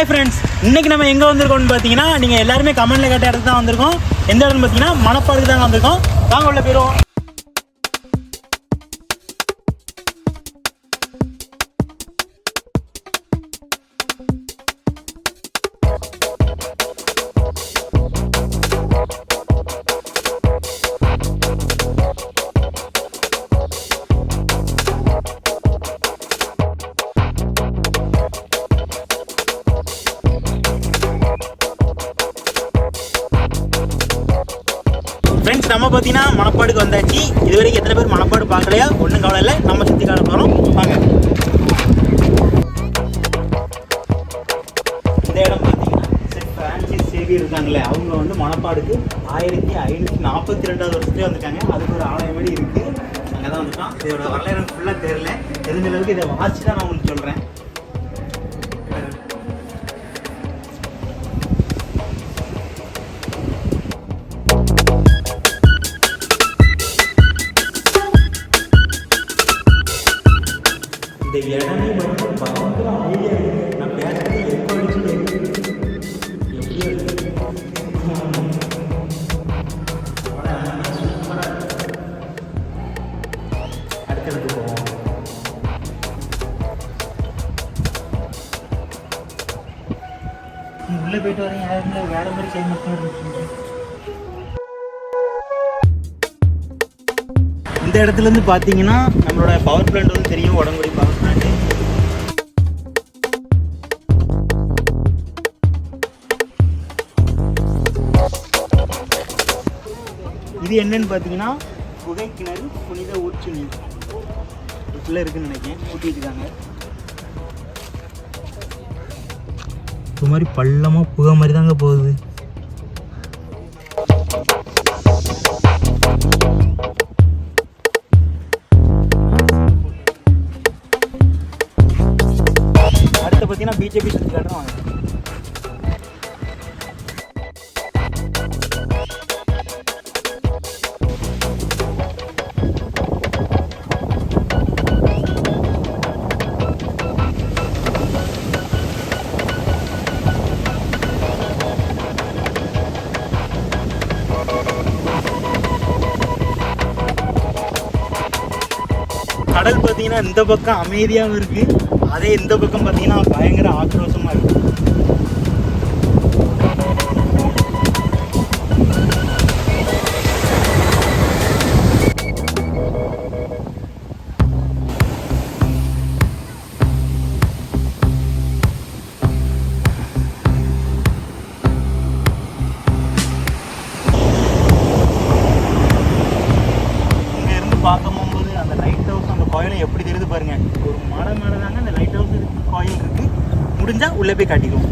Hi friends இன்னைக்கு நம்ம எங்கே வந்திருக்கோம்னு பார்த்தீங்கன்னா நீங்கள் எல்லாருமே கமெண்ட்ல கேட்ட இடத்துல தான் வந்திருக்கோம். எந்த இடம்னு பார்த்தீங்கன்னா மணப்பாடுக்கு தான் வந்திருக்கோம். வாங்க உள்ள போயிடுவோம். ஃப்ரெண்ட்ஸ் நம்ம பார்த்தீங்கன்னா மணப்பாடுக்கு வந்தாச்சு. இது வரைக்கும் எத்தனை பேர் மணப்பாடு பார்க்கலையா? ஒன்றும் கவலை இல்லை. நம்ம சுற்றி காண போகிறோம் வாங்க. இந்த இடம் பார்த்தீங்கன்னா சென்ட் பிரான்சிஸ் சேவியர் இருக்காங்களே அவங்க வந்து மணப்பாடுக்கு ஆயிரத்தி ஐநூற்றி நாற்பத்தி ரெண்டாவது வருஷத்துலேயே வந்திருக்காங்க. அதுக்கு ஒரு ஆலயம் மாதிரி இருக்குது அங்கே தான் வந்துட்டோம். இதோட வரலாறு ஃபுல்லாக தெரியல. தெரிஞ்ச அளவுக்கு இதை வாசிச்சு தான் நான் உங்களுக்கு சொல்கிறேன் இடமே மட்டும் பயங்கர அமைதியாக இருக்கு நான் பேசுறது எப்போ அடிச்சு இருக்கு அடுத்தடுத்து போவோம். உள்ளே போயிட்டு வரீங்க யாருமே வேலை மாதிரி செய்ய மாட்டேன் இந்த இடத்துல இருந்து பார்த்தீங்கன்னா நம்மளோட பவர் பிளான்ட் வந்து தெரியும் உடம்புடி பவர் பிளான்ட் இது என்னன்னு பார்த்தீங்கன்னா புகை கிணறு புனித ஊற்று நீர். இதுக்குள்ளே இருக்குன்னு நினைக்கிறேன். ஊட்டி வச்சுருக்காங்க இது மாதிரி பள்ளமாக புகை மாதிரி தாங்க போகுது. அடுத்து பார்த்தீங்கன்னா பிஜேபி கடல் பார்த்தீங்கன்னா இந்த பக்கம் அமைதியாகவும் இருக்குது அதே இந்த பக்கம் பார்த்தீங்கன்னா பயங்கர ஆக்ரோஷமாக இருக்குது உள்ளே போய் காட்டிக்குவோம்.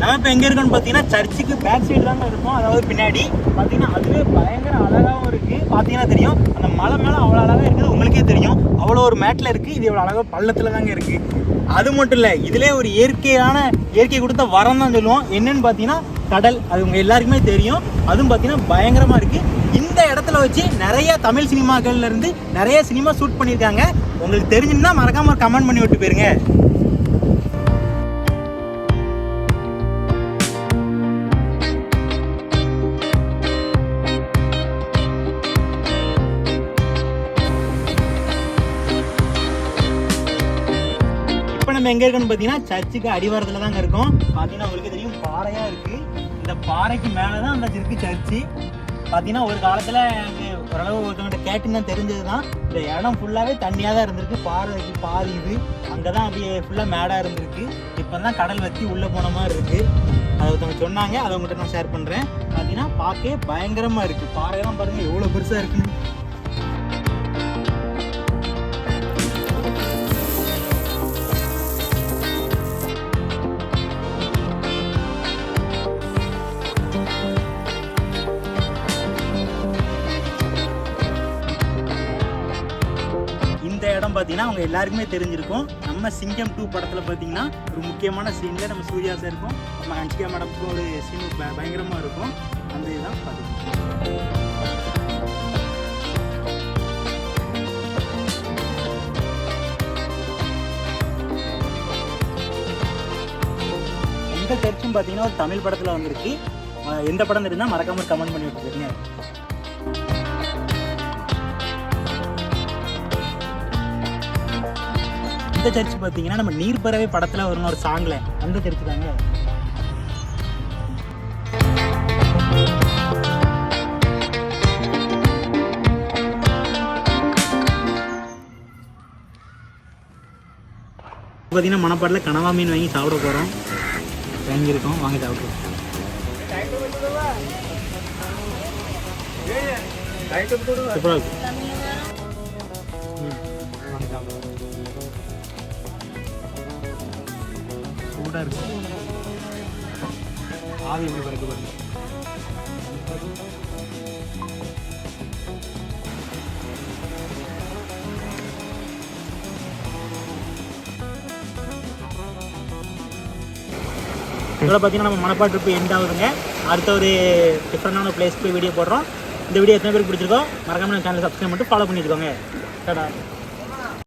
நம்ம இப்போ எங்கே இருக்கோம்னு பார்த்தீங்கன்னா சர்ச்சுக்கு பேக் சைடு தாங்க இருக்கும். அதாவது பின்னாடி பார்த்தீங்கன்னா அதுவே பயங்கர அழகாகவும் இருக்குது பார்த்தீங்கன்னா தெரியும் அந்த மலை மேலே அவ்வளோ அழகாக இருக்குது உங்களுக்கே தெரியும். அவ்வளோ ஒரு மேட்டில் இருக்குது இது இவ்வளோ அழகாக பள்ளத்தில் தாங்க இருக்குது அது மட்டும் இல்லை இதிலே ஒரு இயற்கையான இயற்கை கொடுத்த வரம் தான் சொல்லுவோம். என்னன்னு பார்த்தீங்கன்னா கடல். அது உங்கள் எல்லாருக்குமே தெரியும். அதுவும் பார்த்தீங்கன்னா பயங்கரமாக இருக்குது வச்சு நிறைய தமிழ் சினிமாக்கள்ல இருந்து நிறைய சினிமா ஷூட் பண்ணியிருக்காங்க. உங்களுக்கு தெரிஞ்சுன்னா மறக்காம ஒரு கமெண்ட் பண்ணி விட்டு போயிருங்க. நம்ம எங்கே இருக்கோம்னு பார்த்தீங்கன்னா சர்ச்சுக்கு அடிவாரத்தில் தாங்க இருக்கோம். பார்த்தீங்கன்னா உங்களுக்கு தெரியும் பாறையாக இருக்குது இந்த பாறைக்கு மேலே தான் அந்த இருக்கு சர்ச்சு. பார்த்தீங்கன்னா ஒரு காலத்தில் எனக்கு ஓரளவு ஒருத்தவங்கிட்ட கேட்டுன்னு தான் தெரிஞ்சது தான் இந்த இடம் ஃபுல்லாகவே தண்ணியாக தான் இருந்திருக்கு. பாறை பாதி இது. அங்கே தான் அப்படியே ஃபுல்லாக மேடாக இருந்திருக்கு. இப்போ தான் கடல் வச்சு உள்ளே போன மாதிரி இருக்குது அது ஒருத்தவங்க சொன்னாங்க. அதை உங்கள்கிட்ட நான் ஷேர் பண்ணுறேன் பார்த்தீங்கன்னா பார்க்கவே பயங்கரமாக இருக்குது பாறையெல்லாம் பாருங்கள் எவ்வளோ பெருசாக இருக்குன்னு. பார்த்தீங்கன்னா அவங்க எல்லாருக்குமே தெரிஞ்சிருக்கும். நம்ம சிங்கம் டூ படத்தில் பார்த்தீங்கன்னா ஒரு முக்கியமான சீனில் நம்ம சூர்யா சார் இருக்கும். நம்ம ஹன்சிகா மேடம்க்கும் ஒரு சீன் பயங்கரமாக இருக்கும். அந்த இதுதான் பார்த்துக்கோங்க இந்த சர்ச்சும் பார்த்தீங்கன்னா ஒரு தமிழ் படத்தில் வந்திருக்கு. எந்த படம் தெரிஞ்சால் மறக்காமல் கமெண்ட் பண்ணி விட்டுருக்கீங்க அந்த சர்ச் பார்த்தீங்கன்னா நம்ம நீர்ப்பறவை படத்தில் வரும் ஒரு சாங்கில் அந்த சர்ச் தாங்க. பார்த்தீங்கன்னா மணப்பாட்டில் கனவா மீன் வாங்கி சாப்பிட போகிறோம் வாங்கியிருக்கோம். வாங்கி சாப்பிட்றோம் சூப்பராக இருக்கு. சூடாக இருக்கு. ஆவி எப்படி பறக்க பாருங்க. இதோட பார்த்தீங்கன்னா நம்ம மனப்பாட்டு ட்ரிப் எண்ட் ஆகுதுங்க. அடுத்த ஒரு டிஃப்ரெண்டான பிளேஸ்க்கு வீடியோ போடுறோம். இந்த வீடியோ எத்தனை பேருக்கு பிடிச்சிருக்கோம் மறக்காமல் சேனல் சப்ஸ்கிரைப் பண்ணிட்டு ஃபாலோ பண்ணிக்கோங்க. டாடா.